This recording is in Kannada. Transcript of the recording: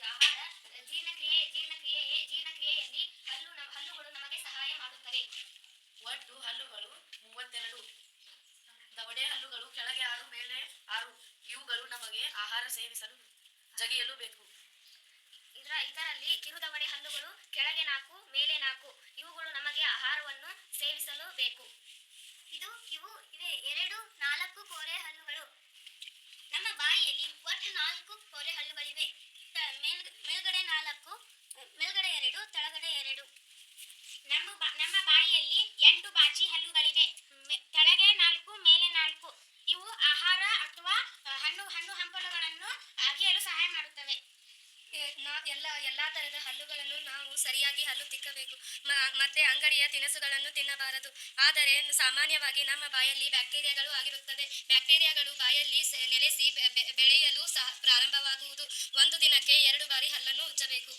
ಆಹಾರ ಜೀರ್ಣಕ್ರಿಯೆ ಜೀರ್ಣಕ್ರಿಯೆ ಜೀರ್ಣಕ್ರಿಯೆಯಲ್ಲಿ ಹಲ್ಲು ಹಲ್ಲುಗಳು ನಮಗೆ ಸಹಾಯ ಮಾಡುತ್ತವೆ ಒಟ್ಟು ಹಲ್ಲುಗಳು ಮೂವತ್ತೆರಡು. ದವಡೆ ಹಲ್ಲುಗಳು ಕೆಳಗೆ ಆರು, ಮೇಲೆ ಆರು. ಇವುಗಳು ನಮಗೆ ಆಹಾರ ಸೇವಿಸಲು ಜಗಿಯಲು ಬೇಕು. ಇದರ ಇದರಲ್ಲಿ ಕಿರುದವಡೆ ಹಲ್ಲುಗಳು ಕೆಳಗೆ ನಾಲ್ಕು ಎಲ್ಲಾ ತರದ ಹಲ್ಲುಗಳನ್ನು ನಾವು ಸರಿಯಾಗಿ ಹಲ್ಲು ತಿಕ್ಕಬೇಕು. ಮತ್ತೆ ಅಂಗಡಿಯ ತಿನಿಸುಗಳನ್ನು ತಿನ್ನಬಾರದು. ಆದರೆ ಸಾಮಾನ್ಯವಾಗಿ ನಮ್ಮ ಬಾಯಲ್ಲಿ ಬ್ಯಾಕ್ಟೀರಿಯಾಗಳು ಆಗಿರುತ್ತದೆ ಬ್ಯಾಕ್ಟೀರಿಯಾಗಳು ಬಾಯಲ್ಲಿ ನೆಲೆಸಿ ಬೆಳೆಯಲು ಸಹ ಪ್ರಾರಂಭವಾಗುವುದು. ಒಂದು ದಿನಕ್ಕೆ ಎರಡು ಬಾರಿ ಹಲ್ಲನ್ನು ಉಜ್ಜಬೇಕು.